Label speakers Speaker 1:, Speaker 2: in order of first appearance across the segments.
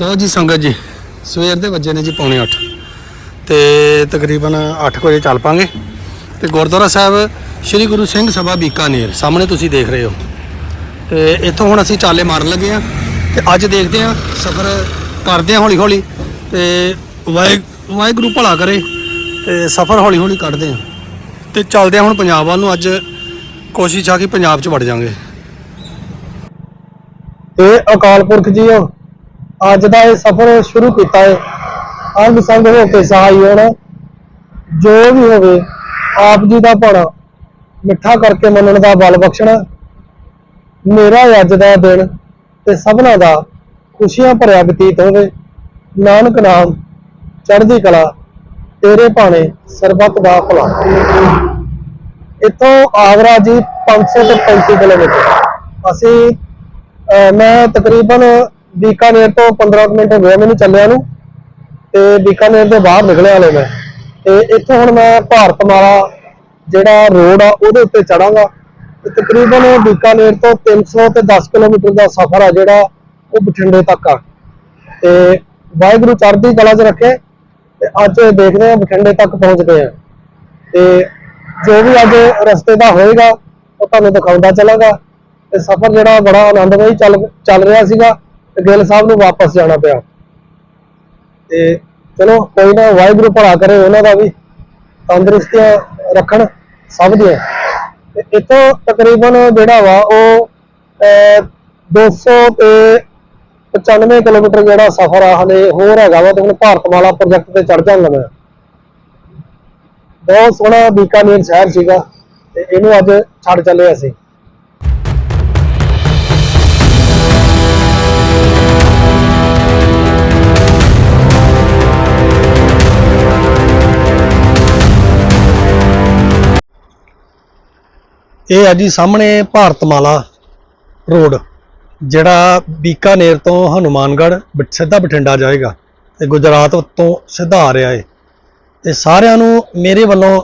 Speaker 1: ਲਓ ਜੀ ਸੰਗਤ ਜੀ, ਸਵੇਰ ਦੇ ਵੱਜੇ ਨੇ ਜੀ ਪੌਣੇ 8 ਤੇ ਤਕਰੀਬਨ 8 ਵਜੇ ਚੱਲ ਪਾਂਗੇ। ਤੇ ਗੁਰਦੁਆਰਾ ਸਾਹਿਬ ਸ੍ਰੀ ਗੁਰੂ ਸਿੰਘ ਸਭਾ ਬੀਕਾਨੇਰ, ਸਾਹਮਣੇ ਤੁਸੀਂ ਦੇਖ ਰਹੇ ਹੋ। ਤੇ ਇੱਥੋਂ ਹੁਣ ਅਸੀਂ ਚਾਲੇ ਮਾਰਨ ਲੱਗੇ ਆ ਤੇ ਅੱਜ ਦੇਖਦੇ ਆ ਸਫ਼ਰ ਕਰਦੇ ਆ ਹੌਲੀ ਹੌਲੀ ਤੇ ਵਾਹਿ, ਵਾਹਿਗੁਰੂ ਭਲਾ ਕਰੇ ਤੇ ਸਫ਼ਰ ਹੌਲੀ ਹੌਲੀ ਕੱਢਦੇ ਆ ਤੇ ਚੱਲਦੇ ਆ ਹੁਣ ਪੰਜਾਬ ਵੱਲ ਨੂੰ, ਅੱਜ ਕੋਸ਼ਿਸ਼ ਆ ਕਿ ਪੰਜਾਬ 'ਚ ਵੜ ਜਾਾਂਗੇ
Speaker 2: ਇਹ ਅਕਾਲ ਪੁਰਖ ਜੀ ਆ। ਅੱਜ ਦਾ ਇਹ ਸਫ਼ਰ ਸ਼ੁਰੂ ਕੀਤਾ ਹੈ ਅੰਗ ਸੰਗ ਹੋ ਕੇ ਸਹਾਈ ਹੋਣਾ, ਜੋ ਵੀ ਹੋਵੇ, ਆਪ ਜੀ ਦਾ ਭਾਣਾ, ਮਿੱਠਾ ਕਰਕੇ ਮੰਨਣ ਦਾ ਬਲ ਬਖਸ਼ਣਾ। ਮੇਰਾ ਅੱਜ ਦਾ ਦਿਨ ਤੇ ਸਭਨਾ ਦਾ ਖੁਸ਼ੀਆਂ ਭਰਿਆ ਬਤੀਤ ਹੋਵੇ। ਨਾਨਕ ਨਾਮ, ਚੜ੍ਹਦੀ ਕਲਾ, ਤੇਰੇ ਭਾਣੇ ਸਰਬਤ ਦਾ ਭਲਾ। ਇੱਥੋਂ ਆਗਰਾ ਜੀ 500 ਤੋਂ 35 ਕਿਲੋਮੀਟਰ। ਅਸੀਂ, ਅਹ ਮੈਂ ਤਕਰੀਬਨ ਬੀਕਾਨੇਰ ਤੋਂ 15 ਕੁ ਮਿੰਟ ਹੋ ਗਏ ਮੈਨੂੰ ਚੱਲਿਆ ਨੂੰ, ਤੇ ਬੀਕਾਨੇਰ ਦੇ ਬਾਹਰ ਨਿਕਲਿਆ ਹਲੇ ਮੈਂ। ਤੇ ਇੱਥੋਂ ਹੁਣ ਮੈਂ ਭਾਰਤ ਮਾਲਾ ਜਿਹੜਾ ਰੋਡ ਆ, ਉਹਦੇ ਉੱਤੇ ਚੜਾਂਗਾ। ਤੇ ਤਕਰੀਬਨ ਬੀਕਾਨੇਰ ਤੋਂ 300 ਤੇ 10 ਕਿਲੋਮੀਟਰ ਦਾ ਸਫ਼ਰ ਆ ਜਿਹੜਾ ਉਹ ਬਠਿੰਡੇ ਤੱਕ ਆ। ਤੇ ਵਾਹਿਗੁਰੂ ਚੜ੍ਹਦੀ ਕਲਾ 'ਚ ਰੱਖੇ, ਤੇ ਅੱਜ ਦੇਖਦੇ ਆ ਬਠਿੰਡੇ ਤੱਕ ਪਹੁੰਚ ਗਏ ਆ। ਤੇ ਜੋ ਵੀ ਅੱਜ ਰਸਤੇ ਦਾ ਹੋਏਗਾ, ਉਹ ਤੁਹਾਨੂੰ ਦਿਖਾਉਂਦਾ ਚੱਲਾਂਗਾ। ਤੇ ਸਫ਼ਰ ਜਿਹੜਾ ਬੜਾ ਆਨੰਦਮਈ ਚੱਲ ਚੱਲ ਰਿਹਾ ਸੀਗਾ। ਤੇ ਗਿੱਲ ਸਾਹਿਬ ਨੂੰ ਵਾਪਸ ਜਾਣਾ ਪਿਆ। ਤੇ ਚਲੋ ਕੋਈ ਨਾ ਵਾਹਿਗੁਰੂ ਭਲਾ ਕਰੇ ਉਹਨਾਂ ਦਾ ਵੀ। ਤੰਦਰੁਸਤੀਆਂ ਰੱਖਣ ਸਭ ਦੀਆਂ। ਤੇ ਇੱਥੋਂ ਤਕਰੀਬਨ ਜਿਹੜਾ ਵਾ ਉਹ ਅਹ, 200 ਤੇ 95 ਕਿਲੋਮੀਟਰ ਜਿਹੜਾ ਸਫ਼ਰ ਆ ਹਲੇ ਹੋਰ ਹੈਗਾ ਵਾ ਤੇ ਹੁਣ ਭਾਰਤਮਾਲਾ ਪ੍ਰੋਜੈਕਟ ਤੇ ਚੜ ਜਾਵਾਂਗਾ ਮੈਂ। ਬਹੁਤ ਸੋਹਣਾ ਬੀਕਾਨੇਰ ਸ਼ਹਿਰ ਸੀਗਾ ਤੇ ਇਹਨੂੰ ਅੱਜ ਛੱਡ ਚੱਲੇ ਅਸੀਂ।
Speaker 1: ਇਹ ਹੈ ਜੀ ਸਾਹਮਣੇ ਭਾਰਤਮਾਲਾ ਰੋਡ, ਜਿਹੜਾ ਬੀਕਾਨੇਰ ਤੋਂ ਹਨੂਮਾਨਗੜ੍ਹ ਬ- ਸਿੱਧਾ ਬਠਿੰਡਾ ਜਾਏਗਾ ਤੇ ਗੁਜਰਾਤ ਤੋਂ ਸਿੱਧਾ ਆ ਰਿਹਾ ਏ। ਤੇ ਸਾਰਿਆਂ ਨੂੰ ਮੇਰੇ ਵੱਲੋਂ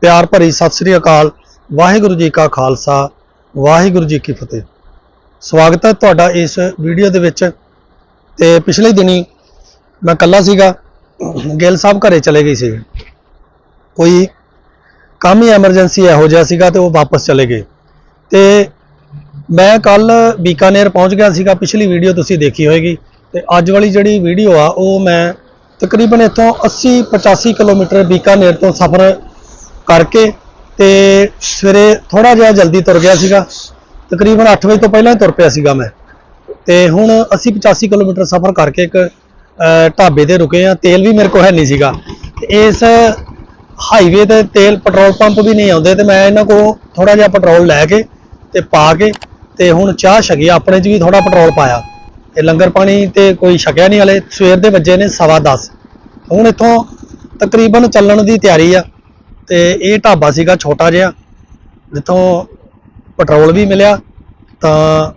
Speaker 1: ਪਿਆਰ ਭਰੀ ਸਤਿ ਸ੍ਰੀ ਅਕਾਲ, ਵਾਹਿਗੁਰੂ ਜੀ ਕਾ ਖਾਲਸਾ, ਵਾਹਿਗੁਰੂ ਜੀ ਕੀ ਫਤਿਹ। ਸਵਾਗਤ ਹੈ ਤੁਹਾਡਾ ਇਸ ਵੀਡੀਓ ਦੇ ਵਿੱਚ। ਤੇ ਪਿਛਲੇ ਦਿਨੀ ਮੈਂ ਕੱਲਾ ਸੀਗਾ, ਗਿੱਲ ਸਾਹਿਬ ਘਰੇ ਚਲੇ ਗਈ ਸੀ। ਕੋਈ ਕੰਮ ਹੀ ਐਮਰਜੈਂਸੀ ਇਹੋ ਜਿਹਾ ਸੀਗਾ ਤੇ ਉਹ ਵਾਪਸ ਚਲੇ ਗਏ। ਤੇ ਮੈਂ ਕੱਲ ਬੀਕਾਨੇਰ ਪਹੁੰਚ ਗਿਆ ਸੀਗਾ, ਪਿਛਲੀ ਵੀਡੀਓ ਤੁਸੀਂ ਦੇਖੀ ਹੋਏਗੀ। ਤੇ ਅੱਜ ਵਾਲੀ ਜਿਹੜੀ ਵੀਡੀਓ ਆ, ਉਹ ਮੈਂ ਤਕਰੀਬਨ ਇੱਥੋਂ 80 85 ਕਿਲੋਮੀਟਰ ਬੀਕਾਨੇਰ ਤੋਂ ਸਫ਼ਰ ਕਰਕੇ ਤੇ ਸਵੇਰੇ ਥੋੜਾ ਜਿਹਾ ਜਲਦੀ ਤੁਰ ਗਿਆ ਸੀਗਾ। ਤਕਰੀਬਨ 8 ਵਜੇ ਤੋਂ ਪਹਿਲਾਂ ਹੀ ਤੁਰ ਪਿਆ ਸੀਗਾ ਮੈਂ। ਤੇ ਹੁਣ 80 85 ਕਿਲੋਮੀਟਰ ਸਫ਼ਰ ਕਰਕੇ ਇੱਕ ਢਾਬੇ ਤੇ ਰੁਕੇ ਆ ਤੇਲ ਵੀ ਮੇਰੇ ਕੋਲ ਹੈ ਨਹੀਂ ਸੀਗਾ। ਤੇ ਇਸ ਹਾਈਵੇ ਤੇ ਤੇਲ ਪੈਟਰੋਲ ਪੰਪ ਵੀ ਨਹੀਂ ਆਉਂਦੇ ਤੇ ਮੈਂ ਇਹਨਾਂ ਕੋਲ ਥੋੜਾ ਜਿਹਾ ਪੈਟਰੋਲ ਲੈ ਕੇ ਤੇ ਪਾ ਕੇ ਤੇ ਹੁਣ ਚਾਹ ਛਕੀ ਆਪਣੇ 'ਚ ਵੀ ਥੋੜਾ ਪੈਟਰੋਲ ਪਾਇਆ। ਤੇ ਲੰਗਰ ਪਾਣੀ ਤੇ ਕੋਈ ਛਕਿਆ ਨਹੀਂ ਹਲੇ, ਸਵੇਰ ਦੇ ਵੱਜੇ ਨੇ ਸਵਾ ਦਸ। ਹੁਣ ਇੱਥੋਂ ਤਕਰੀਬਨ ਚੱਲਣ ਦੀ ਤਿਆਰੀ ਆ ਤੇ ਇਹ ਢਾਬਾ ਸੀਗਾ ਛੋਟਾ ਜਿਹਾ, ਜਿੱਥੋਂ ਪੈਟਰੋਲ ਵੀ ਮਿਲਿਆ ਤਾਂ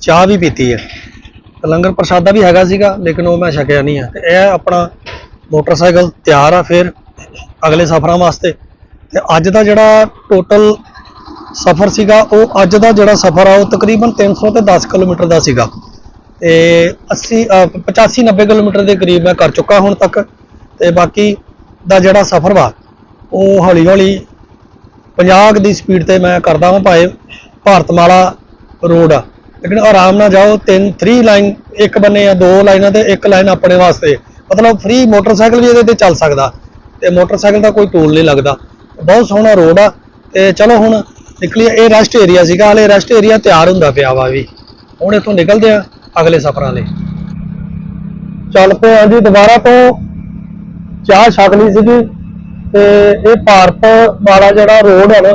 Speaker 1: ਚਾਹ ਵੀ ਪੀਤੀ ਹੈ ਲੰਗਰ ਪ੍ਰਸ਼ਾਦਾ ਵੀ ਹੈਗਾ ਸੀਗਾ, ਲੇਕਿਨ ਉਹ ਮੈਂ ਛਕਿਆ ਨਹੀਂ ਹੈ ਤੇ ਇਹ ਆਪਣਾ ਮੋਟਰਸਾਈਕਲ ਤਿਆਰ ਆ ਫਿਰ। ਅਗਲੇ ਸਫ਼ਰਾਂ ਵਾਸਤੇ। ਤੇ ਅੱਜ ਦਾ ਜਿਹੜਾ ਟੋਟਲ ਸਫ਼ਰ ਸੀਗਾ ਉਹ ਅੱਜ ਦਾ ਜਿਹੜਾ ਸਫ਼ਰ ਆ ਉਹ ਤਕਰੀਬਨ 300 ਤੇ 10 ਕਿਲੋਮੀਟਰ ਦਾ ਸੀਗਾ। ਤੇ 80 ਅ, 85 90 ਕਿਲੋਮੀਟਰ ਦੇ ਕਰੀਬ ਮੈਂ ਕਰ ਚੁੱਕਾ ਹੁਣ ਤੱਕ। ਤੇ ਬਾਕੀ ਦਾ ਜਿਹੜਾ ਸਫ਼ਰ ਵਾ ਉਹ ਹੌਲੀ ਹੌਲੀ 50 ਦੀ ਸਪੀਡ ਤੇ ਮੈਂ ਕਰਦਾ ਹਾਂ ਭਾਵੇਂ ਭਾਰਤਮਾਲਾ ਰੋਡ ਆ। ਲੇਕਿਨ ਆਰਾਮ ਨਾਲ ਜਾਓ ਤਿੰਨ 3 ਲਾਈਨ ਇੱਕ ਬੰਨੇ ਆ ਦੋ ਲਾਈਨਾਂ ਤੇ ਇੱਕ ਲਾਈਨ ਆਪਣੇ ਵਾਸਤੇ। ਮਤਲਬ ਫ੍ਰੀ ਮੋਟਰਸਾਈਕਲ ਵੀ ਇਹਦੇ ਤੇ ਚੱਲ ਸਕਦਾ। ਤੇ ਮੋਟਰਸਾਈਕਲ ਦਾ ਕੋਈ ਟੋਲ ਨਹੀਂ ਲੱਗਦਾ। ਬਹੁਤ ਸੋਹਣਾ ਰੋਡ ਆ ਤੇ ਚਲੋ ਹੁਣ ਨਿਕਲੀ ਇਹ ਰੈਸਟ ਏਰੀਆ ਸੀਗਾ, ਹਲੇ ਰੈਸਟ ਏਰੀਆ ਤਿਆਰ ਹੁੰਦਾ ਪਿਆ ਵਾ ਵੀ। ਹੁਣ ਇੱਥੋਂ ਨਿਕਲਦੇ ਆ ਅਗਲੇ ਸਫ਼ਰਾਂ ਲਈ।
Speaker 2: ਚੱਲ ਪਏ ਹਾਂ ਜੀ ਦੁਬਾਰਾ ਤੋਂ। ਚਾਹ ਛਕ ਲਈ ਸੀਗੀ ਤੇ ਇਹ ਭਾਰਤ ਵਾਲਾ ਜਿਹੜਾ ਰੋਡ ਹੈ ਨਾ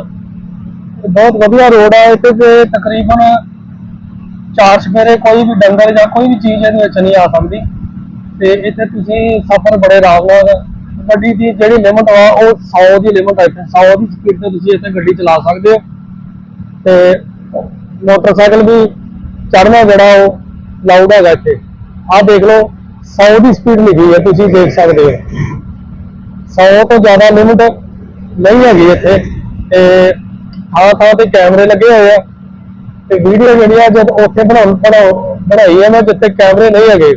Speaker 2: ਬਹੁਤ ਵਧੀਆ ਰੋਡ ਹੈ ਇੱਥੇ ਤੇ ਤਕਰੀਬਨ ਚਾਰ ਸਫੇਰੇ ਕੋਈ ਵੀ ਡੰਗਰ ਜਾਂ ਕੋਈ ਵੀ ਚੀਜ਼ ਇਹਦੇ ਵਿੱਚ ਨਹੀਂ ਆ ਸਕਦੀ। ਤੇ ਇੱਥੇ ਤੁਸੀਂ ਸਫ਼ਰ ਬੜੇ ਆਰਾਮ ਨਾਲ ਗੱਡੀ ਦੀ ਜਿਹੜੀ ਲਿਮਟ ਆ, ਉਹ 100 ਦੀ ਲਿਮਟ ਹੈ ਇੱਥੇ। 100 ਦੀ ਸਪੀਡ ਤੇ ਤੁਸੀਂ ਇੱਥੇ ਗੱਡੀ ਚਲਾ ਸਕਦੇ ਹੋ। ਤੇ ਮੋਟਰਸਾਈਕਲ ਵੀ ਚੜ੍ਹਨਾ ਜਿਹੜਾ ਉਹ ਲਾਊਡ ਹੈਗਾ ਇੱਥੇ। ਆਹ ਦੇਖ ਲਓ 100 ਦੀ ਸਪੀਡ ਲਿਖੀ ਹੈ ਤੁਸੀਂ ਦੇਖ ਸਕਦੇ ਹੋ। 100 ਤੋਂ ਜ਼ਿਆਦਾ ਲਿਮਟ ਨਹੀਂ ਹੈਗੀ ਇੱਥੇ। ਤੇ ਥਾਂ ਥਾਂ ਤੇ ਕੈਮਰੇ ਲੱਗੇ ਹੋਏ ਆ। ਤੇ ਵੀਡੀਓ ਜਿਹੜੀ ਆ, ਜਦ ਉੱਥੇ ਬਣਾਉਣ, ਬਣਾਉ, ਬਣਾਈ ਹੈ ਮੈਂ ਜਿੱਥੇ ਕੈਮਰੇ ਨਹੀਂ ਹੈਗੇ।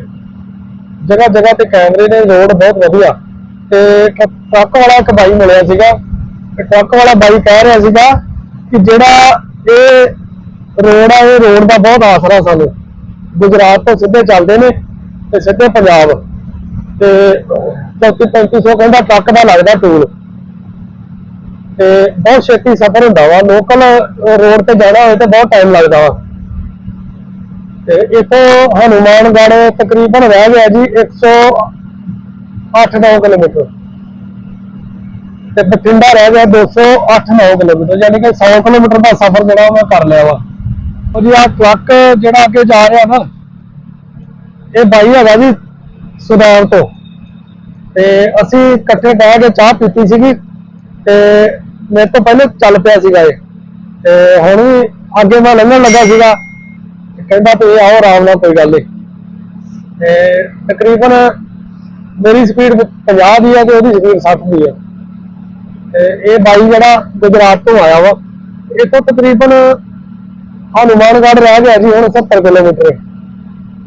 Speaker 2: ਜਗ੍ਹਾ ਜਗ੍ਹਾ ਤੇ ਕੈਮਰੇ ਨੇ, ਰੋਡ ਬਹੁਤ ਵਧੀਆ। ਤੇ ਟਰੱਕ ਵਾਲਾ ਇੱਕ ਬਾਈ ਮਿਲਿਆ ਸੀਗਾ। ਤੇ ਟਰੱਕ ਵਾਲਾ ਬਾਈ ਕਹਿ ਰਿਹਾ ਸੀਗਾ ਕਿ ਜਿਹੜਾ ਇਹ ਰੋਡ ਆ, ਇਹ ਰੋਡ ਦਾ ਬਹੁਤ ਆਸਰਾ ਸਾਨੂੰ। ਗੁਜਰਾਤ ਤੋਂ ਸਿੱਧੇ ਚੱਲਦੇ ਨੇ ਤੇ ਸਿੱਧੇ ਪੰਜਾਬ। ਤੇ 3500 ਕਹਿੰਦਾ ਟਰੱਕ ਦਾ ਲੱਗਦਾ ਟੂਲ। ਤੇ ਬਹੁਤ ਛੇਤੀ ਸਫ਼ਰ ਹੁੰਦਾ ਵਾ। ਲੋਕਲ ਰੋਡ ਤੇ ਜਾਣਾ ਹੋਵੇ ਤੇ ਬਹੁਤ ਟਾਈਮ ਲੱਗਦਾ ਵਾ। ਤੇ ਇਥੋਂ ਹਨੂਮਾਨਗੜ੍ਹ ਤਕਰੀਬਨ ਰਹਿ ਗਿਆ ਜੀ 108-9 ਕਿਲੋਮੀਟਰ। ਤੇ ਬਠਿੰਡਾ ਰਹਿ ਗਿਆ 208-9 ਕਿਲੋਮੀਟਰ, ਯਾਨੀ ਕਿ 100 ਕਿਲੋਮੀਟਰ ਦਾ ਸਫ਼ਰ ਜਿਹੜਾ ਮੈਂ ਕਰ ਲਿਆ ਵਾ। ਉਹ ਜੀ ਆ ਟਰੱਕ ਜਿਹੜਾ ਅੱਗੇ ਜਾ ਰਿਹਾ ਨਾ, ਇਹ ਬਾਈ ਹੈਗਾ ਜੀ ਸੁਦਾਨ ਤੋਂ। ਤੇ ਅਸੀਂ ਇਕੱਠੇ ਬਹਿ ਕੇ ਚਾਹ ਪੀਤੀ ਸੀਗੀ, ਤੇ ਮੇਰੇ ਤੋਂ ਪਹਿਲੇ ਚੱਲ ਪਿਆ ਸੀਗਾ ਇਹ। ਤੇ ਹੁਣ ਵੀ ਅੱਗੇ ਮੈਂ ਲੰਘਣ ਲੱਗਾ ਸੀਗਾ। ਕਹਿੰਦਾ ਤੁਸੀਂ ਆਓ, ਆਰਾਮ ਨਾਲ ਕੋਈ ਗੱਲ ਨਹੀਂ ਤੇ ਤਕਰੀਬਨ ਮੇਰੀ ਸਪੀਡ 50 ਦੀ ਹੈ ਤੇ ਉਹਦੀ ਸਪੀਡ 60 ਦੀ ਹੈ ਤੇ ਇਹ ਬਾਈ ਜਿਹੜਾ ਗੁਜਰਾਤ ਤੋਂ ਆਇਆ ਵਾ ਇਹ ਤੋਂ ਤਕਰੀਬਨ ਹਨੂਮਾਨਗੜ੍ਹ ਰਹਿ ਗਿਆ ਜੀ, ਹੁਣ 70 ਕਿਲੋਮੀਟਰ।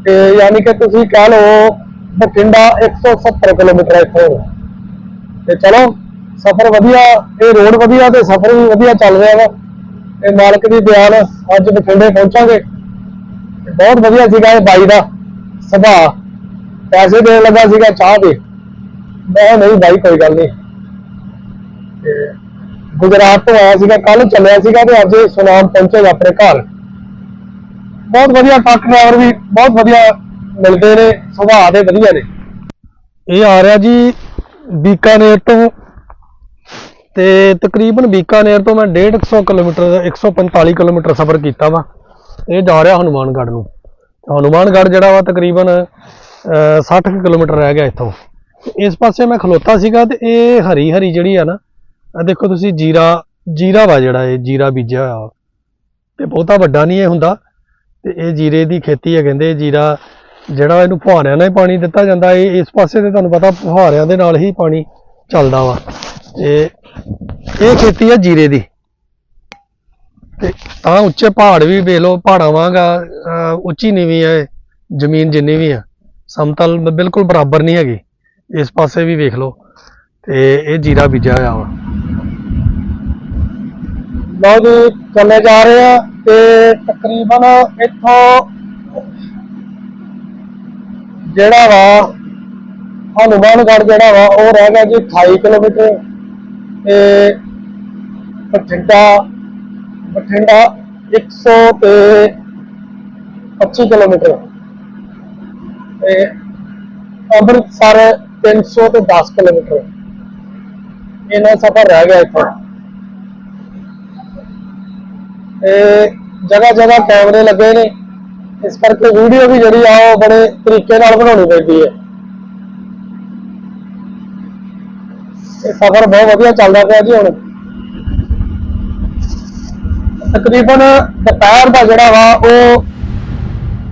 Speaker 2: ਤੇ ਯਾਨੀ ਕਿ ਤੁਸੀਂ ਕਹਿ ਲਓ ਬਠਿੰਡਾ 170 ਕਿਲੋਮੀਟਰ ਹੈ ਇੱਥੋਂ ਤੇ ਚਲੋ, ਸਫ਼ਰ ਵਧੀਆ, ਇਹ ਰੋਡ ਵਧੀਆ ਤੇ ਸਫ਼ਰ ਵੀ ਵਧੀਆ ਚੱਲ ਰਿਹਾ ਵਾ। ਇਹ ਮਾਲਕ ਦੀ ਬਿਆਨ ਅੱਜ ਬਠਿੰਡੇ ਪਹੁੰਚਾਂਗੇ। ਬਹੁਤ ਵਧੀਆ ਸੀਗਾ ਇਹ ਬਾਈ ਦਾ ਸੁਭਾਅ। ਪੈਸੇ ਦੇਣ ਲੱਗਾ ਸੀਗਾ, ਚਾਹ ਦੇ। ਮੈਂ ਨਹੀਂ ਬਾਈ ਕੋਈ ਗੱਲ ਨਹੀਂ। ਗੁਜਰਾਤ ਤੋਂ ਆਇਆ ਸੀਗਾ ਕੱਲ ਚੱਲਿਆ ਸੀਗਾ ਤੇ ਅੱਜ ਸੁਨਾਮ ਪਹੁੰਚੇਗਾ ਆਪਣੇ ਘਰ। ਬਹੁਤ ਵਧੀਆ ਟਰੱਕ ਡਰਾਈਵਰ ਵੀ, ਬਹੁਤ ਵਧੀਆ ਮਿਲਦੇ ਨੇ, ਸੁਭਾਅ ਦੇ ਵਧੀਆ ਨੇ। ਇਹ ਆ ਰਿਹਾ ਜੀ ਬੀਕਾਨੇਰ ਤੋਂ। ਤੇ ਤਕਰੀਬਨ ਬੀਕਾਨੇਰ ਤੋਂ ਮੈਂ 150 ਕਿਲੋਮੀਟਰ 145 ਕਿਲੋਮੀਟਰ ਸਫ਼ਰ ਕੀਤਾ ਵਾ। ਇਹ ਜਾ ਰਿਹਾ ਹਨੂਮਾਨਗੜ੍ਹ ਨੂੰ। ਤੇ ਹਨੂਮਾਨਗੜ੍ਹ ਜਿਹੜਾ ਵਾ ਤਕਰੀਬਨ 60 ਕੁ ਕਿਲੋਮੀਟਰ ਰਹਿ ਗਿਆ ਇੱਥੋਂ। ਇਸ ਪਾਸੇ ਮੈਂ ਖਲੋਤਾ ਸੀਗਾ ਤੇ ਇਹ ਹਰੀ ਹਰੀ ਜਿਹੜੀ ਆ ਨਾ ਆ ਦੇਖੋ ਤੁਸੀਂ ਜੀਰਾ ਜੀਰਾ ਵਾ ਜਿਹੜਾ ਇਹ ਜੀਰਾ ਬੀਜਿਆ ਹੋਇਆ ਵਾ। ਤੇ ਬਹੁਤਾ ਵੱਡਾ ਨਹੀਂ ਇਹ ਹੁੰਦਾ। ਤੇ ਇਹ ਜੀਰੇ ਦੀ ਖੇਤੀ ਹੈ ਕਹਿੰਦੇ ਜੀਰਾ ਜਿਹੜਾ ਇਹਨੂੰ ਫੁਹਾਰਿਆਂ ਨਾਲ ਹੀ ਪਾਣੀ ਦਿੱਤਾ ਜਾਂਦਾ। ਇਹ ਇਸ ਪਾਸੇ ਤੇ ਤੁਹਾਨੂੰ ਪਤਾ ਫੁਹਾਰਿਆਂ ਦੇ ਨਾਲ ਹੀ ਪਾਣੀ ਚੱਲਦਾ ਵਾ। ਤੇ ਇਹ ਖੇਤੀ ਹੈ ਜੀਰੇ ਦੀ। ਤੇ ਤਾਂ ਉੱਚੇ ਪਹਾੜ ਵੀ ਵੇਖ ਲਓ ਪਹਾੜਾਂ ਵਾਂਗਾ ਉੱਚੀ ਨੀਵੀਂ ਹੈ ਇਹ, ਜ਼ਮੀਨ ਜਿੰਨੀ ਵੀ ਆ। ਸਮਤਲ ਬਿਲਕੁਲ ਬਰਾਬਰ ਨਹੀਂ ਹੈਗੀ। ਇਸ ਪਾਸੇ ਵੀ ਵੇਖ ਲਓ, ਤੇ ਇਹ ਜੀਰਾ ਬੀਜਿਆ ਹੋਇਆ ਵਾ। ਲਓ ਜੀ, ਚੱਲੇ ਜਾ ਰਹੇ ਆ, ਤੇ ਤਕਰੀਬਨ ਇੱਥੋਂ ਜਿਹੜਾ ਵਾ, ਹਨੂਮਾਨਗੜ੍ਹ ਜਿਹੜਾ ਵਾ, ਉਹ ਰਹਿ ਗਿਆ ਜੀ 28 ਕਿਲੋਮੀਟਰ। ਤੇ ਬਠਿੰਡਾ ਬਠਿੰਡਾ 100 ਤੇ 25 ਕਿਲੋਮੀਟਰ। ਤੇ ਅੰਮ੍ਰਿਤਸਰ 300 ਤੇ 10 ਕਿਲੋਮੀਟਰ। ਇਹਨਾਂ ਸਫ਼ਰ ਰਹਿ ਗਿਆ ਇੱਥੋਂ। ਤੇ ਜਗ੍ਹਾ ਜਗ੍ਹਾ ਕੈਮਰੇ ਲੱਗੇ ਨੇ। ਇਸ ਕਰਕੇ ਵੀਡੀਓ ਵੀ ਜਿਹੜੀ ਆ, ਉਹ ਬੜੇ ਤਰੀਕੇ ਨਾਲ ਬਣਾਉਣੀ ਪੈਂਦੀ ਹੈ। ਇਹ ਸਫ਼ਰ ਬਹੁਤ ਵਧੀਆ ਚੱਲਦਾ ਪਿਆ ਜੀ ਹੁਣ। ਤਕਰੀਬਨ ਦੁਪਹਿਰ ਦਾ ਜਿਹੜਾ ਵਾ, ਉਹ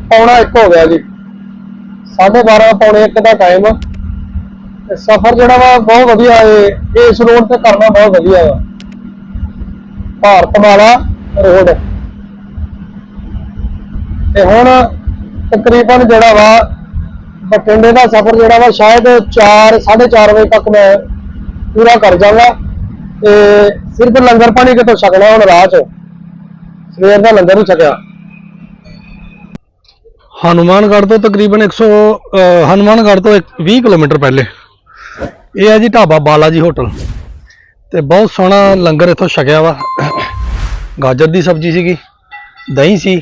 Speaker 2: ਪੌਣਾ 1 ਹੋ ਗਿਆ ਜੀ। 12:30 ਪੌਣੇ 1 ਦਾ ਟਾਈਮ ਤੇ ਸਫ਼ਰ ਜਿਹੜਾ ਵਾ ਬਹੁਤ ਵਧੀਆ ਏ। ਇਸ ਰੋਡ ਤੇ ਕਰਨਾ ਬਹੁਤ ਵਧੀਆ ਵਾ। ਭਾਰਤਮਾਲਾ ਰੋਡ ਤੇ ਹੁਣ ਤਕਰੀਬਨ ਜਿਹੜਾ ਵਾ ਬਠਿੰਡੇ ਦਾ ਸਫ਼ਰ ਜਿਹੜਾ ਵਾ ਸ਼ਾਇਦ 4 4:30 ਵਜੇ ਤੱਕ ਮੈਂ ਪੂਰਾ ਕਰ ਜਾਵਾਂਗਾ। ਤੇ ਸਿਰਫ ਲੰਗਰ ਪਾਣੀ ਕਿਤੋਂ ਛਕਣਾ, ਹੁਣ ਰਾਹ 'ਚ। ਸਵੇਰ ਦਾ ਲੰਗਰ ਹੀ ਛਕਿਆ। ਹਨੂਮਾਨਗੜ੍ਹ ਤੋਂ ਤਕਰੀਬਨ 100 ਅਹ, ਹਨੂਮਾਨਗੜ੍ਹ ਤੋਂ ਇੱਕ 20 ਕਿਲੋਮੀਟਰ ਪਹਿਲੇ। ਇਹ ਹੈ ਜੀ ਢਾਬਾ ਬਾਲਾ ਜੀ ਹੋਟਲ। ਤੇ ਬਹੁਤ ਸੋਹਣਾ ਲੰਗਰ ਇੱਥੋਂ ਛਕਿਆ ਵਾ। ਗਾਜਰ ਦੀ ਸਬਜ਼ੀ ਸੀਗੀ ਦਹੀਂ ਸੀ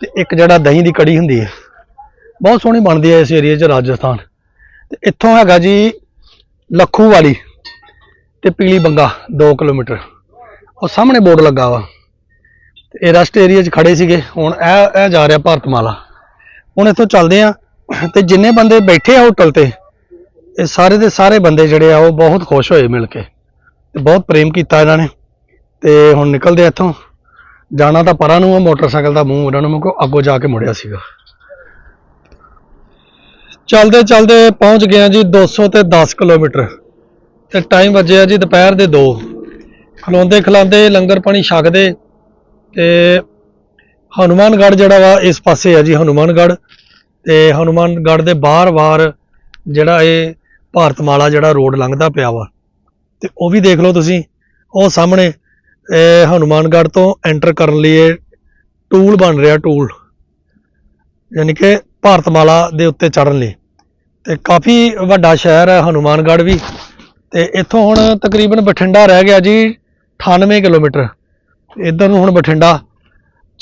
Speaker 2: ਤੇ ਇੱਕ ਜਿਹੜਾ ਦਹੀਂ ਦੀ ਕੜੀ ਹੁੰਦੀ ਹੈ। ਬਹੁਤ ਸੋਹਣੀ ਬਣਦੀ ਹੈ ਇਸ ਏਰੀਆ 'ਚ ਰਾਜਸਥਾਨ। ਤੇ ਇੱਥੋਂ ਹੈਗਾ ਜੀ ਲੱਖੂ ਵਾਲੀ ਤੇ ਪੀਲੀ ਬੰਗਾ 2 ਕਿਲੋਮੀਟਰ। ਉਹ ਸਾਹਮਣੇ ਬੋਰਡ ਲੱਗਾ ਵਾ। ਤੇ ਇਹ ਰਸਟ ਏਰੀਆ 'ਚ ਖੜੇ ਸੀਗੇ। ਹੁਣ ਇਹ ਇਹ ਜਾ ਰਿਹਾ ਭਾਰਤਮਾਲਾ। ਹੁਣ ਇੱਥੋਂ ਚੱਲਦੇ ਆ ਤੇ ਜਿੰਨੇ ਬੰਦੇ ਬੈਠੇ ਆ ਹੋਟਲ ਤੇ, ਇਹ ਸਾਰੇ ਦੇ ਸਾਰੇ ਬੰਦੇ ਜਿਹੜੇ ਆ, ਉਹ ਬਹੁਤ ਖੁਸ਼ ਹੋਏ ਮਿਲ ਕੇ ਤੇ ਬਹੁਤ ਪ੍ਰੇਮ ਕੀਤਾ ਇਹਨਾਂ ਨੇ ਤੇ ਹੁਣ ਨਿਕਲਦੇ ਆ ਇੱਥੋਂ। ਜਾਣਾ ਤਾਂ ਪਰਾਂ ਨੂੰ ਉਹ ਮੋਟਰਸਾਈਕਲ ਦਾ ਮੂੰਹ ਉਹਨਾਂ ਨੂੰ ਕੋ ਅੱਗੋਂ ਜਾ ਕੇ ਮੁੜਿਆ ਸੀਗਾ। ਚਲਦੇ ਚਲਦੇ ਪਹੁੰਚ ਗਏ ਆ ਜੀ 200 ਤੇ 10 ਕਿਲੋਮੀਟਰ ਤੇ ਟਾਈਮ ਵੱਜਿਆ ਜੀ ਦੁਪਹਿਰ ਦੇ 2 ਖਲੋਂਦੇ ਖਲਾਂਦੇ ਲੰਗਰ ਪਾਣੀ ਛਕਦੇ ਤੇ ਹਨੂਮਾਨਗੜ੍ਹ ਜਿਹੜਾ ਵਾ, ਇਸ ਪਾਸੇ ਆ ਜੀ ਹਨੂਮਾਨਗੜ੍ਹ। ਤੇ ਹਨੂਮਾਨਗੜ੍ਹ ਦੇ ਬਾਹਰ-ਬਾਹਰ
Speaker 1: ਜਿਹੜਾ ਇਹ ਭਾਰਤਮਾਲਾ ਜਿਹੜਾ ਰੋਡ ਲੰਘਦਾ ਪਿਆ ਵਾ। ਤੇ ਉਹ ਵੀ ਦੇਖ ਲਓ ਤੁਸੀਂ, ਉਹ ਸਾਹਮਣੇ, ਇਹ ਤੋਂ ਐਂਟਰ ਕਰਨ ਲਈ ਇਹ ਟੂਲ ਬਣ ਰਿਹਾ ਟੂਲ ਯਾਨੀ ਕਿ ਭਾਰਤਮਾਲਾ ਦੇ ਉੱਤੇ ਚੜ੍ਹਨ ਲਈ। ਤੇ ਕਾਫੀ ਵੱਡਾ ਸ਼ਹਿਰ ਹੈ ਹਨੂਮਾਨਗੜ੍ਹ ਵੀ। ਤੇ ਇੱਥੋਂ ਹੁਣ ਤਕਰੀਬਨ ਬਠਿੰਡਾ ਰਹਿ ਗਿਆ ਜੀ 98 ਕਿਲੋਮੀਟਰ। ਇੱਧਰ ਨੂੰ ਹੁਣ ਬਠਿੰਡਾ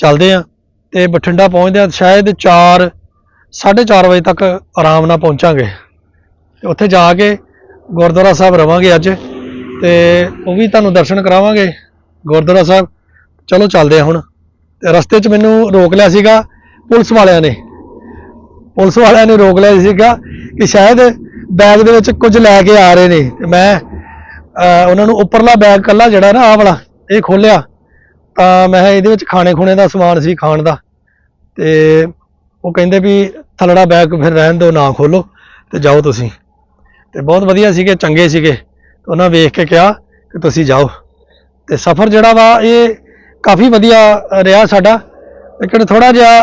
Speaker 1: ਚੱਲਦੇ ਆ ਤੇ ਬਠਿੰਡਾ ਪਹੁੰਚਦੇ ਆ, ਸ਼ਾਇਦ 4 4:30 ਵਜੇ ਤੱਕ ਆਰਾਮ ਨਾਲ ਪਹੁੰਚਾਂਗੇ। ਉੱਥੇ ਜਾ ਕੇ ਗੁਰਦੁਆਰਾ ਸਾਹਿਬ ਰਵਾਂਗੇ ਅੱਜ ਤੇ ਉਹ ਵੀ ਤੁਹਾਨੂੰ ਦਰਸ਼ਨ ਕਰਾਵਾਂਗੇ। ਗੁਰਦੁਆਰਾ ਸਾਹਿਬ, ਚਲੋ ਚੱਲਦੇ ਆ ਹੁਣ। ਤੇ ਰਸਤੇ 'ਚ ਮੈਨੂੰ ਰੋਕ ਲਿਆ ਸੀਗਾ ਪੁਲਿਸ ਵਾਲਿਆਂ ਨੇ। ਪੁਲਿਸ ਵਾਲਿਆਂ ਨੇ ਰੋਕ ਲਿਆ ਸੀਗਾ ਕਿ ਸ਼ਾਇਦ ਬੈਗ ਦੇ ਵਿੱਚ ਕੁਝ ਲੈ ਕੇ ਆ ਰਹੇ ਨੇ। ਤੇ ਮੈਂ ਉਹਨਾਂ ਨੂੰ ਉੱਪਰਲਾ ਬੈਗ ਕੱਲਾ ਜਿਹੜਾ ਨਾ ਆਹ ਵਾਲਾ, ਇਹ ਖੋਲਿਆ ਤਾਂ ਮੈਂ ਕਿਹਾ ਇਹਦੇ ਵਿੱਚ ਖਾਣੇ ਖੁਣੇ ਦਾ ਸਮਾਨ ਸੀ ਖਾਣ ਦਾ। ਤੇ ਉਹ ਕਹਿੰਦੇ ਵੀ ਥੱਲੜਾ ਬੈਗ ਫਿਰ ਰਹਿਣ ਦਿਓ, ਨਾ ਖੋਲੋ ਤੇ ਜਾਓ ਤੁਸੀਂ। ਤੇ ਬਹੁਤ ਵਧੀਆ ਸੀਗੇ, ਚੰਗੇ ਸੀਗੇ। ਉਹਨਾਂ ਵੇਖ ਕੇ ਕਿਹਾ ਕਿ ਤੁਸੀਂ ਜਾਓ। ਤੇ ਸਫ਼ਰ ਜਿਹੜਾ ਵਾ, ਇਹ ਕਾਫੀ ਵਧੀਆ ਰਿਹਾ ਸਾਡਾ। ਲੇਕਿਨ ਥੋੜਾ ਜਿਹਾ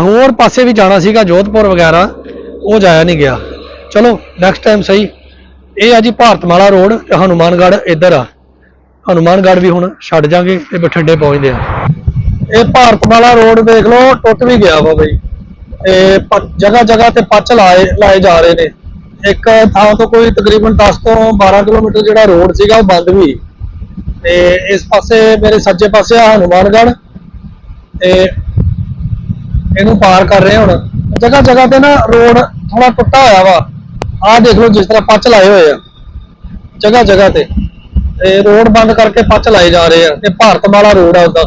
Speaker 1: ਹੋਰ ਪਾਸੇ ਵੀ ਜਾਣਾ ਸੀਗਾ, ਜੋਧਪੁਰ ਵਗੈਰਾ, ਉਹ ਜਾਇਆ ਨਹੀਂ ਗਿਆ। ਚਲੋ ਨੈਕਸਟ ਟਾਈਮ ਸਹੀ। ਇਹ ਆ ਜੀ ਭਾਰਤਮਾਲਾ ਰੋਡ ਤੇ ਹਨੂਮਾਨਗੜ੍ਹ, ਇੱਧਰ ਆ। ਹਨੂਮਾਨਗੜ੍ਹ ਵੀ ਹੁਣ ਛੱਡ ਜਾਾਂਗੇ ਤੇ ਬਠਿੰਡੇ ਪਹੁੰਚਦੇ ਆ ਇਹ ਭਾਰਤਮਾਲਾ ਰੋਡ ਦੇਖ ਲਓ, ਟੁੱਟ ਵੀ ਗਿਆ ਵਾ ਬਈ। ਤੇ ਜਗ੍ਹਾ ਜਗ੍ਹਾ ਤੇ ਪੱਚ ਲਾਏ ਲਾਏ ਜਾ ਰਹੇ ਨੇ। ਇੱਕ ਥਾਂ ਤੋਂ ਕੋਈ ਤਕਰੀਬਨ 10 ਤੋਂ 12 ਕਿਲੋਮੀਟਰ ਜਿਹੜਾ ਰੋਡ ਸੀਗਾ, ਉਹ ਬੰਦ ਵੀ। ਤੇ ਇਸ ਪਾਸੇ, ਮੇਰੇ ਸੱਜੇ ਪਾਸੇ ਆ ਹਨੂਮਾਨਗੜ੍ਹ। ਤੇ ਇਹਨੂੰ ਪਾਰ ਕਰ ਰਹੇ ਹੁਣ। ਜਗ੍ਹਾ ਜਗ੍ਹਾ ਤੇ ਨਾ ਰੋਡ ਥੋੜਾ ਟੁੱਟਾ ਹੋਇਆ ਵਾ। ਆਹ ਦੇਖ ਲਓ, ਜਿਸ ਤਰ੍ਹਾਂ ਪੱਚ ਲਾਏ ਹੋਏ ਆ। ਜਗ੍ਹਾ ਜਗ੍ਹਾ ਤੇ। ਤੇ ਰੋਡ ਬੰਦ ਕਰਕੇ ਪੱਚ ਲਾਏ ਜਾ ਰਹੇ ਆ, ਤੇ ਭਾਰਤਮਾਲਾ ਰੋਡ ਆ ਉਹਦਾ।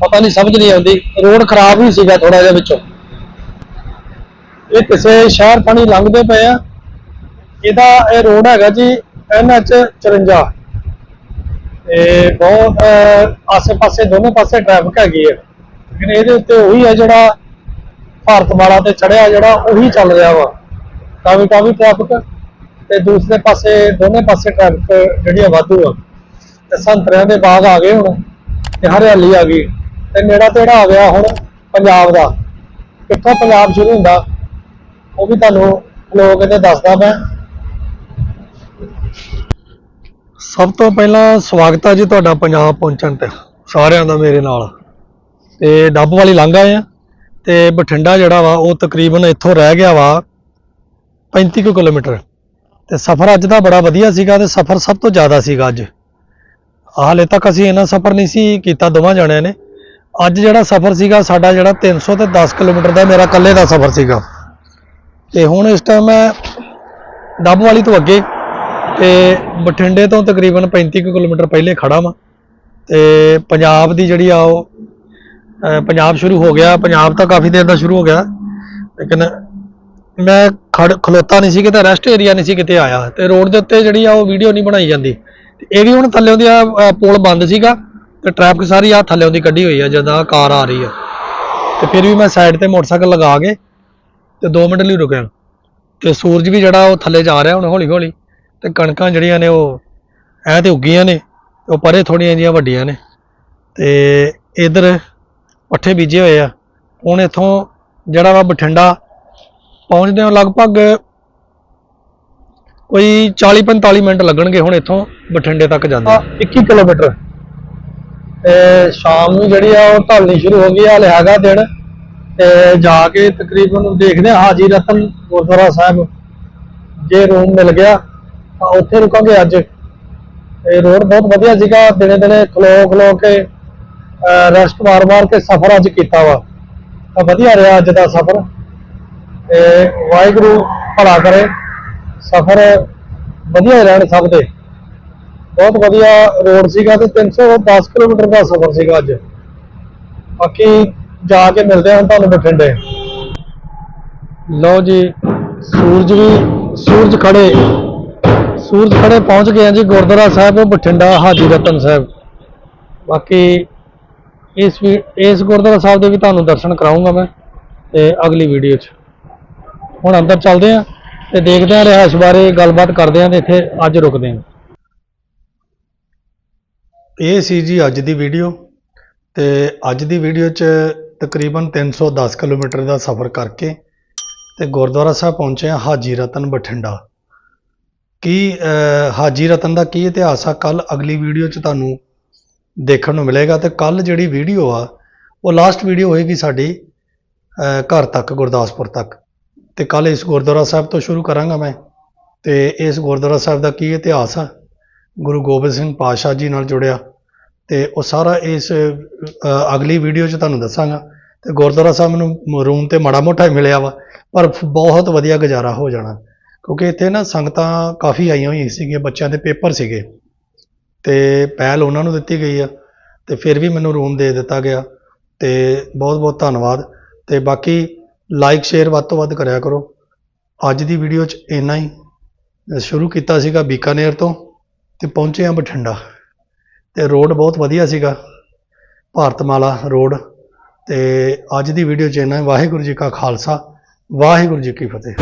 Speaker 1: ਪਤਾ ਨਹੀਂ ਸਮਝ ਨਹੀਂ ਆਉਂਦੀ। ਰੋਡ ਖਰਾਬ ਹੀ ਸੀਗਾ ਥੋੜਾ ਜਿਹਾ ਵਿੱਚੋਂ। ਇਹ ਕਿਸੇ ਸ਼ਹਿਰ ਥਾਣੀ ਲੰਘਦੇ ਪਏ ਆ। ਇਹਦਾ ਇਹ ਰੋਡ ਹੈਗਾ ਜੀ NH 54 ਤੇ ਬਹੁਤ ਆਸੇ-ਪਾਸੇ, ਦੋਨੋਂ ਪਾਸੇ ਟ੍ਰੈਫਿਕ ਹੈਗੀ ਹੈ ਲੇਕਿਨ ਇਹਦੇ ਉੱਤੇ ਉਹੀ ਹੈ ਜਿਹੜਾ ਭਾਰਤ ਭਾਰਤਮਾਲਾ ਤੇ ਚੜਿਆ ਜਿਹੜਾ, ਉਹੀ ਚੱਲ ਰਿਹਾ ਵਾ। ਕਾਫੀ ਕਾਫੀ ਟ੍ਰੈਫਿਕ ਤੇ ਦੂਸਰੇ ਪਾਸੇ, ਦੋਨੇ ਪਾਸੇ ਟ੍ਰੈਫਿਕ ਜਿਹੜੀਆਂ ਵਾਧੂ ਆ, ਤੇ ਸੰਤਰਿਆਂ ਦੇ ਬਾਗ ਆ ਗਏ ਹੁਣ, ਤੇ ਹਰਿਆਲੀ ਆ ਗਈ, ਤੇ ਨੇੜਾ ਤੇੜਾ ਆ ਗਿਆ ਹੁਣ ਪੰਜਾਬ ਦਾ। ਕਿੱਥੋਂ ਪੰਜਾਬ ਸ਼ੁਰੂ ਹੁੰਦਾ, ਉਹ ਵੀ ਤੁਹਾਨੂੰ ਲੋਕ ਇਹਦੇ ਦੱਸਦਾ ਮੈਂ। ਸਭ ਤੋਂ ਪਹਿਲਾਂ ਸਵਾਗਤ ਹੈ ਜੀ ਤੁਹਾਡਾ ਪੰਜਾਬ ਪਹੁੰਚਣ ਤੇ, ਸਾਰਿਆਂ ਦਾ ਮੇਰੇ ਨਾਲ। ਤੇ ਡੱਬ ਵਾਲੀ ਲੰਘ ਆਏ ਆ, ਤੇ ਬਠਿੰਡਾ ਜਿਹੜਾ ਵਾ, ਉਹ ਤਕਰੀਬਨ ਇੱਥੋਂ ਰਹਿ ਗਿਆ ਵਾ 35 ਕੁ ਕਿਲੋਮੀਟਰ। ਤੇ ਸਫ਼ਰ ਅੱਜ ਦਾ ਬੜਾ ਵਧੀਆ ਸੀਗਾ ਤੇ ਸਫ਼ਰ ਸਭ ਤੋਂ ਜ਼ਿਆਦਾ ਸੀਗਾ ਅੱਜ। ਹਾਲੇ ਤੱਕ ਅਸੀਂ ਇਹਨਾਂ ਸਫ਼ਰ ਨਹੀਂ ਸੀ ਕੀਤਾ, ਦੋਵਾਂ ਜਣਿਆਂ ਨੇ। ਅੱਜ ਜਿਹੜਾ ਸਫ਼ਰ ਸੀਗਾ, ਸਾਡਾ ਜਿਹੜਾ 300 ਤੇ 10 ਕਿਲੋਮੀਟਰ ਦਾ ਮੇਰਾ ਇਕੱਲੇ ਦਾ ਸਫ਼ਰ ਸੀਗਾ। ਤੇ ਹੁਣ ਇਸ ਟਾਈਮ ਮੈਂ ਡੱਬ ਵਾਲੀ ਤੋਂ ਅੱਗੇ ਤੇ ਬਠਿੰਡੇ ਤੋਂ ਤਕਰੀਬਨ 35 ਕੁ ਕਿਲੋਮੀਟਰ ਪਹਿਲੇ ਖੜਾ ਵਾਂ। ਤੇ ਪੰਜਾਬ ਦੀ ਜਿਹੜੀ ਆ ਉਹ ਪੰਜਾਬ ਸ਼ੁਰੂ ਹੋ ਗਿਆ, ਪੰਜਾਬ ਤਾਂ ਕਾਫੀ ਦੇਰ ਦਾ ਸ਼ੁਰੂ ਹੋ ਗਿਆ। ਲੇਕਿਨ ਮੈਂ ਖੜ ਖਲੋਤਾ ਨਹੀਂ ਸੀ ਕਿਤੇ ਰੈਸਟ ਏਰੀਆ ਨਹੀਂ ਸੀ ਕਿਤੇ ਆਇਆ। ਤੇ ਰੋਡ ਦੇ ਉੱਤੇ ਜਿਹੜੀ ਆ ਉਹ ਵੀਡੀਓ ਨਹੀਂ ਬਣਾਈ ਜਾਂਦੀ। ਤੇ ਇਹ ਵੀ ਹੁਣ ਥੱਲੇੋਂ ਦੀ ਆ ਪੁਲ ਬੰਦ ਸੀਗਾ। ਤੇ ਟ੍ਰੈਫਿਕ ਸਾਰੀ ਆ ਥੱਲੇੋਂ ਦੀ ਕੱਢੀ ਹੋਈ ਆ, ਜਦੋਂ ਕਾਰ ਆ ਰਹੀ ਆ। ਤੇ ਫਿਰ ਵੀ ਮੈਂ ਸਾਈਡ ਤੇ ਮੋਟਰਸਾਈਕਲ ਲਗਾ ਕੇ ਤੇ 2 ਮਿੰਟ ਲਈ ਰੁਕਿਆ। ਤੇ ਸੂਰਜ ਵੀ ਜਿਹੜਾ ਉਹ ਥੱਲੇ ਜਾ ਰਿਹਾ ਹੁਣ ਹੌਲੀ ਹੌਲੀ ਤੇ ਕਣਕਾਂ ਜਿਹੜੀਆਂ ਨੇ ਉਹ ਐ ਤੇ ਉੱਗੀਆਂ ਨੇ, ਉਹ ਪਰੇ ਥੋੜੀਆਂ ਜੀਆਂ ਵੱਡੀਆਂ ਨੇ। ਤੇ ਇਧਰ ਪੱਠੇ ਬੀਜੇ ਹੋਏ ਆ। ਹੁਣ ਇੱਥੋਂ ਜਿਹੜਾ ਵਾ ਬਠਿੰਡਾ ਪਹੁੰਚਦੇ ਹਾਂ ਲਗਭਗ ਕੋਈ 40 45 ਮਿੰਟ ਲੱਗਣਗੇ ਹੁਣ ਇੱਥੋਂ ਬਠਿੰਡੇ ਤੱਕ ਜਾਂਦੇ 21 ਕਿਲੋਮੀਟਰ। ਤੇ ਸ਼ਾਮ ਨੂੰ ਜਿਹੜੀ ਆ ਉਹ ਢਲਣੀ ਸ਼ੁਰੂ ਹੋ ਗਈ ਆ ਹਲੇ ਹੈਗਾ ਦਿਨ। ਤੇ ਜਾ ਕੇ ਤਕਰੀਬਨ ਦੇਖਦੇ ਆ ਹਾਜੀ ਰਤਨ ਗੁਰਦੁਆਰਾ ਸਾਹਿਬ ਜੇ ਰੂਮ ਮਿਲ ਗਿਆ ਤਾਂ ਉੱਥੇ ਰੁਕਾਂਗੇ ਅੱਜ। ਇਹ ਰੋਡ ਬਹੁਤ ਵਧੀਆ ਸੀਗਾ ਦਿਨੇ ਦਿਨੇ ਖਲੋ ਖਲੋ ਕੇ ਰੈਸਟ ਮਾਰ ਕੇ ਸਫ਼ਰ ਅੱਜ ਕੀਤਾ ਵਾ। ਤਾਂ ਵਧੀਆ ਰਿਹਾ ਅੱਜ ਦਾ ਸਫ਼ਰ। ਤੇ ਵਾਹਿਗੁਰੂ ਭਲਾ ਕਰੇ। ਸਫ਼ਰ ਵਧੀਆ ਰਹਿਣ ਸਭ ਦੇ। ਬਹੁਤ ਵਧੀਆ ਰੋਡ ਸੀਗਾ ਤੇ 310 ਕਿਲੋਮੀਟਰ ਦਾ ਸਫ਼ਰ ਸੀਗਾ ਅੱਜ। ਬਾਕੀ ਜਾ ਕੇ ਮਿਲਦੇ ਹਾਂ ਤੁਹਾਨੂੰ ਬਠਿੰਡੇ ਲਓ ਜੀ, ਸੂਰਜ ਵੀ, ਸੂਰਜ ਖੜੇ। ਸੂਰਜ ਖੜੇ ਪਹੁੰਚ ਗਏ ਜੀ ਗੁਰਦੁਆਰਾ ਸਾਹਿਬ ਬਠਿੰਡਾ ਹਾਜੀ ਰਤਨ ਸਾਹਿਬ। ਬਾਕੀ ਇਸ ਵੀ, ਇਸ ਗੁਰਦੁਆਰਾ ਸਾਹਿਬ ਦੇ ਵੀ ਤੁਹਾਨੂੰ ਦਰਸ਼ਨ ਕਰਾਉਂਗਾ ਮੈਂ ਤੇ ਅਗਲੀ ਵੀਡੀਓ 'ਚ। ਹੁਣ ਅੰਦਰ ਚੱਲਦੇ ਆ ਤੇ ਦੇਖਦੇ ਆ ਰਿਹਾਇਸ਼ ਬਾਰੇ ਗੱਲਬਾਤ ਕਰਦੇ ਆ ਤੇ ਇੱਥੇ ਅੱਜ ਰੁਕਦੇ ਆ ਇਹ ਸੀ ਜੀ ਅੱਜ ਦੀ ਵੀਡੀਓ ਤੇ ਅੱਜ ਦੀ ਵੀਡੀਓ 'ਚ ਤਕਰੀਬਨ 310 ਕਿਲੋਮੀਟਰ ਦਾ ਸਫ਼ਰ ਕਰਕੇ ਤੇ ਗੁਰਦੁਆਰਾ ਸਾਹਿਬ ਪਹੁੰਚੇ ਆ ਹਾਜੀ ਰਤਨ ਬਠਿੰਡਾ। ਕੀ ਅਹ, ਹਾਜੀ ਰਤਨ ਦਾ ਕੀ ਇਤਿਹਾਸ ਆ? ਕੱਲ ਅਗਲੀ ਵੀਡੀਓ 'ਚ ਤੁਹਾਨੂੰ ਦੇਖਣ ਨੂੰ ਮਿਲੇਗਾ ਤੇ ਕੱਲ ਜਿਹੜੀ ਵੀਡੀਓ ਆ ਉਹ ਲਾਸਟ ਵੀਡੀਓ ਹੋਏਗੀ ਸਾਡੀ ਅਹ, ਘਰ ਤੱਕ ਗੁਰਦਾਸਪੁਰ ਤੱਕ। ਤੇ ਕੱਲ ਇਸ ਗੁਰਦੁਆਰਾ ਸਾਹਿਬ ਤੋਂ ਸ਼ੁਰੂ ਕਰਾਂਗਾ ਮੈਂ। ਤੇ ਇਸ ਗੁਰਦੁਆਰਾ ਸਾਹਿਬ ਦਾ ਕੀ ਇਤਿਹਾਸ ਆ? ਗੁਰੂ ਗੋਬਿੰਦ ਸਿੰਘ ਪਾਤਸ਼ਾਹ ਜੀ ਨਾਲ ਜੁੜਿਆ। ਤੇ ਉਹ ਸਾਰਾ ਇਸ ਅਗਲੀ ਵੀਡੀਓ 'ਚ ਤੁਹਾਨੂੰ ਦੱਸਾਂਗਾ। ਤੇ ਗੁਰਦੁਆਰਾ ਸਾਹਿਬ ਨੂੰ ਰੂਮ ਤੇ ਮਾੜਾ ਮੋਟਾ ਹੀ ਮਿਲਿਆ ਵਾ, ਪਰ ਫ- ਬਹੁਤ ਵਧੀਆ ਗੁਜ਼ਾਰਾ ਹੋ ਜਾਣਾ। ਕਿਉਂਕਿ ਇੱਥੇ ਨਾ ਸੰਗਤਾਂ ਕਾਫੀ ਆਈਆਂ ਹੋਈਆਂ ਸੀਗੀਆਂ, ਬੱਚਿਆਂ ਦੇ ਪੇਪਰ ਸੀਗੇ। ਤੇ ਪਹਿਲ ਉਹਨਾਂ ਨੂੰ ਦਿੱਤੀ ਗਈ ਆ, ਤੇ ਫਿਰ ਵੀ ਮੈਨੂੰ ਰੂਮ ਦੇ ਦਿੱਤਾ ਗਿਆ। ਤੇ ਬਹੁਤ ਬਹੁਤ ਧੰਨਵਾਦ। ਤੇ ਬਾਕੀ ਲਾਈਕ ਸ਼ੇਅਰ ਵੱਧ ਤੋਂ ਵੱਧ ਕਰਿਆ ਕਰੋ। ਅੱਜ ਦੀ ਵੀਡੀਓ 'ਚ ਇੰਨਾ ਹੀ। ਸ਼ੁਰੂ ਕੀਤਾ ਸੀਗਾ ਬੀਕਾਨੇਰ ਤੋਂ ਤੇ ਪਹੁੰਚੇ ਆ ਬਠਿੰਡਾ। ਤੇ ਰੋਡ ਬਹੁਤ ਵਧੀਆ ਸੀਗਾ। ਭਾਰਤਮਾਲਾ ਰੋਡ ਤੇ ਅੱਜ ਦੀ ਵੀਡੀਓ 'ਚ ਇੰਨਾ ਵਾਹਿਗੁਰੂ ਜੀ ਕਾ ਖਾਲਸਾ। ਵਾਹਿਗੁਰੂ ਜੀ ਕੀ ਫਤਿਹ।